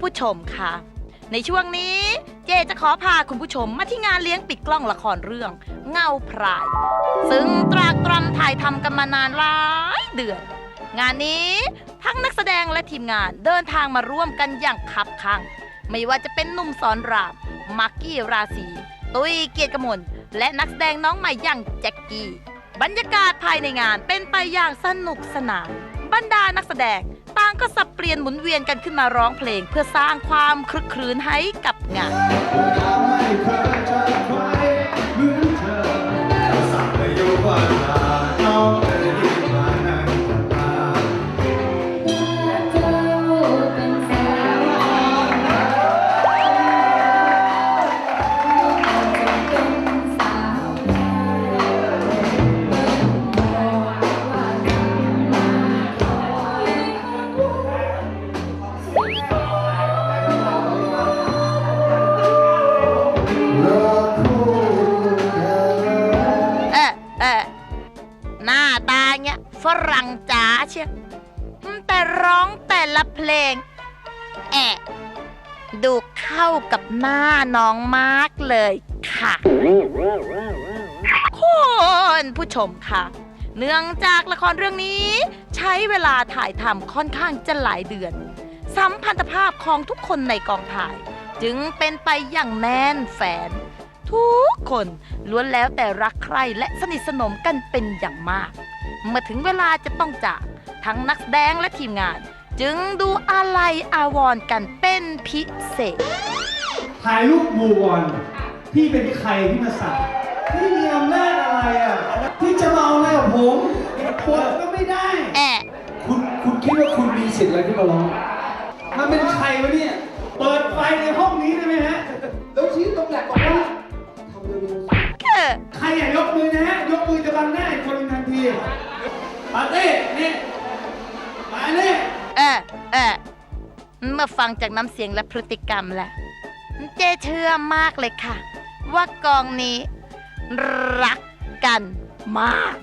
ผู้ชมค่ะ ในช่วงนี้เจจะขอพาคุณผู้ชมมาที่งานเลี้ยงปิดกล้องละครเรื่อง เงาพราย ซึ่งตรากตรำถ่ายทำกันมานานหลายเดือน งานนี้ทั้งนักแสดงและทีมงานเดินทางมาร่วมกันอย่างคับคั่งไม่ว่าจะเป็นหนุ่มสอนรามมากกี้ราศีตุ้ยเกียรติกมลและนักแสดงน้องใหม่อย่างแจ็คกี้ บรรยากาศภายในงานเป็นไปอย่างสนุกสนาน บรรดานักแสดงางก็สับเปลี่ยนหมุนเวียนกันขึ้นมาร้องเพลงเพื่อสร้างความคลึกครื้นให้กับงาน รั่งจ๋าเชียวแต่ร้องแต่ละเพลง แอะดูเข้ากับหน้าน้องมากเลยค่ะ คุณผู้ชมค่ะ เนื่องจากละครเรื่องนี้ ใช้เวลาถ่ายทำค่อนข้างจะหลายเดือน สัมพันธภาพของทุกคนในกองถ่าย จึงเป็นไปอย่างแน่นแฟน ทุกคนล้วนแล้วแต่รักใคร่และสนิทสนมกันเป็นอย่างมาก เมื่อถึงเวลาจะต้องจากทั้งนักแสดงและทีมงาน จึงดูอะไรอาวรณ์กันเป็นพิเศษ ถ่ายรูปหมู่บอลพี่เป็นใครพี่มาสั่งพี่มีอำนาจอะไรอะพี่จะมาเอาอะไรกับผมผมก็ไม่ได้ แอะคุณคุณคิดว่าคุณมีสิทธิ์อะไรที่มาร้องมันเป็นใครวะเนี่ยเปิดไฟในห้องนี้ได้ไหมฮะแล้วชี้ตรงแหลกบอกว่าทำเร็วคือๆใครอยากยกมือนะฮะยกมือจะบังหน้าอีกคนหนึ่งทันที ปาร์ตี้นี่มาเนี่เออเออเมื่อฟังจากน้ำเสียงและพฤติกรรมแล้วเจเชื่อมากเลยค่ะ ว่ากองนี้ รักกันมาก